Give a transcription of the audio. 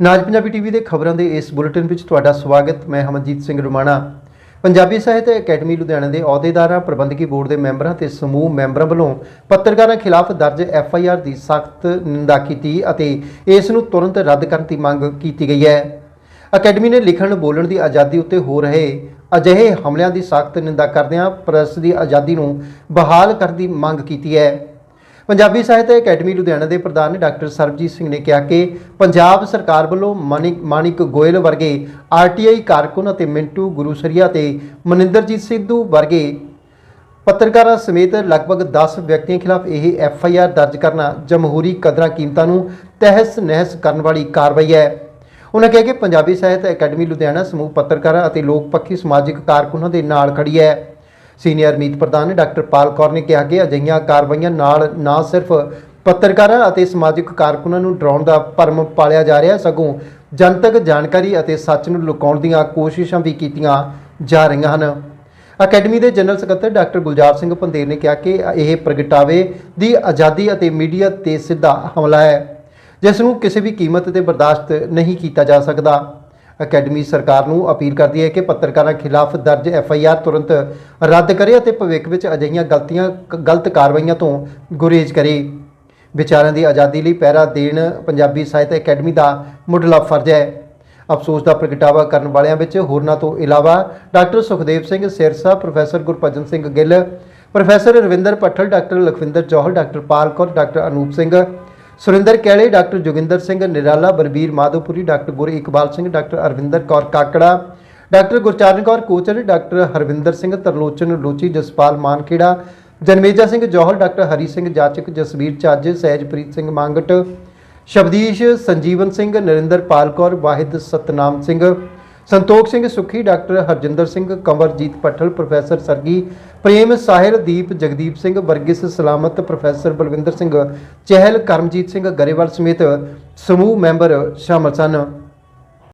ਨਾਜ Punjabi TV ਦੇ ਖਬਰਾਂ ਦੇ ਇਸ ਬੁਲੇਟਿਨ ਵਿੱਚ ਤੁਹਾਡਾ ਸਵਾਗਤ, ਮੈਂ ਹਮਨਜੀਤ ਸਿੰਘ ਰੁਮਾਣਾ। ਪੰਜਾਬੀ ਸਾਹਿਤ ਅਕੈਡਮੀ ਲੁਧਿਆਣਾ ਦੇ ਅਹੁਦੇਦਾਰਾਂ, ਪ੍ਰਬੰਧਕੀ ਬੋਰਡ ਦੇ ਮੈਂਬਰਾਂ ਤੇ ਸਮੂਹ ਮੈਂਬਰਾਂ ਵੱਲੋਂ ਪੱਤਰਕਾਰਾਂ ਖਿਲਾਫ ਦਰਜ ਐਫ ਆਈ ਆਰ ਦੀ ਸਖਤ ਨਿੰਦਾ ਕੀਤੀ ਅਤੇ ਇਸ ਨੂੰ ਤੁਰੰਤ ਰੱਦ ਕਰਨ ਦੀ ਮੰਗ ਕੀਤੀ ਗਈ ਹੈ। ਅਕੈਡਮੀ ਨੇ ਲਿਖਣ, ਬੋਲਣ ਦੀ ਆਜ਼ਾਦੀ ਉੱਤੇ ਹੋ ਰਹੇ ਅਜਿਹੇ ਹਮਲਿਆਂ ਦੀ ਸਖਤ ਨਿੰਦਾ ਕਰਦਿਆਂ ਪ੍ਰੈਸ ਦੀ ਆਜ਼ਾਦੀ ਨੂੰ ਬਹਾਲ ਕਰਨ ਦੀ ਮੰਗ ਕੀਤੀ ਹੈ। ਪੰਜਾਬੀ ਸਾਹਿਤ ਅਕੈਡਮੀ ਲੁਧਿਆਣਾ ਦੇ ਪ੍ਰਧਾਨ ਡਾਕਟਰ ਸਰਬਜੀਤ ਸਿੰਘ ਨੇ ਕਿਹਾ ਕਿ ਪੰਜਾਬ ਸਰਕਾਰ ਵੱਲੋਂ ਮਾਨਿਕ ਮਾਨਿਕ ਗੋਇਲ ਵਰਗੇ ਆਰਟੀਆਈ ਕਾਰਕੁਨ ਅਤੇ ਮਿੰਟੂ ਗੁਰੂਸਰੀਆ ਤੇ ਮਨਿੰਦਰਜੀਤ ਸਿੱਧੂ ਵਰਗੇ ਪੱਤਰਕਾਰਾਂ ਸਮੇਤ ਲਗਭਗ 10 ਵਿਅਕਤੀਆਂ ਖਿਲਾਫ ਇਹ ਐਫ ਆਈ ਆਰ ਦਰਜ ਕਰਨਾ ਜਮਹੂਰੀ ਕਦਰਾਂ ਕੀਮਤਾਂ ਨੂੰ ਤਹਿਸ ਨਹਿਸ ਕਰਨ ਵਾਲੀ ਕਾਰਵਾਈ ਹੈ। ਉਹਨਾਂ ਕਿਹਾ ਕਿ ਪੰਜਾਬੀ ਸਾਹਿਤ ਅਕੈਡਮੀ ਲੁਧਿਆਣਾ ਸਮੂਹ ਪੱਤਰਕਾਰਾਂ ਅਤੇ ਲੋਕ ਪੱਖੀ ਸਮਾਜਿਕ ਕਾਰਕੁਨਾਂ ਦੇ ਨਾਲ ਖੜੀ ਹੈ। ਸੀਨੀਅਰ ਮੀਤ ਪ੍ਰਧਾਨ ਡਾਕਟਰ ਪਾਲ ਕੌਰ ਨੇ ਕਿਹਾ ਕਿ ਅਜਿਹੀਆਂ ਕਾਰਵਾਈਆਂ ਨਾਲ ਨਾ ਸਿਰਫ ਪੱਤਰਕਾਰਾਂ ਅਤੇ ਸਮਾਜਿਕ ਕਾਰਕੁਨਾਂ ਨੂੰ ਡਰਾਉਣ ਦਾ ਭਰਮ ਪਾਲਿਆ ਜਾ ਰਿਹਾ, ਸਗੋਂ ਜਨਤਕ ਜਾਣਕਾਰੀ ਅਤੇ ਸੱਚ ਨੂੰ ਲੁਕਾਉਣ ਦੀਆਂ ਕੋਸ਼ਿਸ਼ਾਂ ਵੀ ਕੀਤੀਆਂ ਜਾ ਰਹੀਆਂ ਹਨ। ਅਕੈਡਮੀ ਦੇ ਜਨਰਲ ਸਕੱਤਰ ਡਾਕਟਰ ਗੁਲਜ਼ਾਰ ਸਿੰਘ ਪੰਦੇਰ ਨੇ ਕਿਹਾ ਕਿ ਇਹ ਪ੍ਰਗਟਾਵੇ ਦੀ ਆਜ਼ਾਦੀ ਅਤੇ ਮੀਡੀਆ ਤੇ ਸਿੱਧਾ ਹਮਲਾ ਹੈ, ਜਿਸ ਨੂੰ ਕਿਸੇ ਵੀ ਕੀਮਤ ਤੇ ਬਰਦਾਸ਼ਤ ਨਹੀਂ ਕੀਤਾ ਜਾ ਸਕਦਾ। ਅਕੈਡਮੀ ਸਰਕਾਰ ਨੂੰ ਅਪੀਲ ਕਰਦੀ ਹੈ ਕਿ ਪੱਤਰਕਾਰਾਂ ਖਿਲਾਫ ਦਰਜ ਐਫ ਆਈ ਆਰ ਤੁਰੰਤ ਰੱਦ ਕਰੇ ਅਤੇ ਭਵਿੱਖ ਵਿੱਚ ਅਜਿਹੀਆਂ ਗਲਤੀਆਂ ਗਲਤ ਕਾਰਵਾਈਆਂ ਤੋਂ ਗੁਰੇਜ਼ ਕਰੇ। ਵਿਚਾਰਾਂ ਦੀ ਆਜ਼ਾਦੀ ਲਈ ਪਹਿਰਾ ਦੇਣ ਪੰਜਾਬੀ ਸਾਹਿਤ ਅਕੈਡਮੀ ਦਾ ਮੁੱਢਲਾ ਫਰਜ਼ ਹੈ। ਅਫਸੋਸ ਦਾ ਪ੍ਰਗਟਾਵਾ ਕਰਨ ਵਾਲਿਆਂ ਵਿੱਚ ਹੋਰਨਾਂ ਤੋਂ ਇਲਾਵਾ doctor Sukhdev Singh Sirsa, professor Gurbhajan Singh Gill, professor Ravinder Pathal doctor Lakhwinder Johal doctor Pal Kaur, doctor Anoop Singh Surinder Kaile, doctor Joginder Singh, Nirala, Balbir Madhopuri, doctor Gur Iqbal Singh, doctor Arvinder Kaur Kakra, doctor Gurcharan Kaur Kochar, doctor Harvinder Singh Tarlochan, Lochi Jaspal Mankhera, Janmeja Singh Johal, doctor Hari Singh Jachak, Jasvir Chajj Sehajpreet Singh Mangat, Shabdish Sanjeevan Singh, Narinderpal Kaur, ਵਾਹਿਦ Satnam Singh Santokh Singh Sukhi, doctor Harjinder Singh Kanwarjit Pathal, professor Sargi Prem Sahil Deep Jagdeep Singh Varghese, Salamat professor Balwinder Singh Chahal, Karamjit Singh Grewal ਸਮੇਤ ਸਮੂਹ member ਸ਼ਾਮਲ ਸਨ।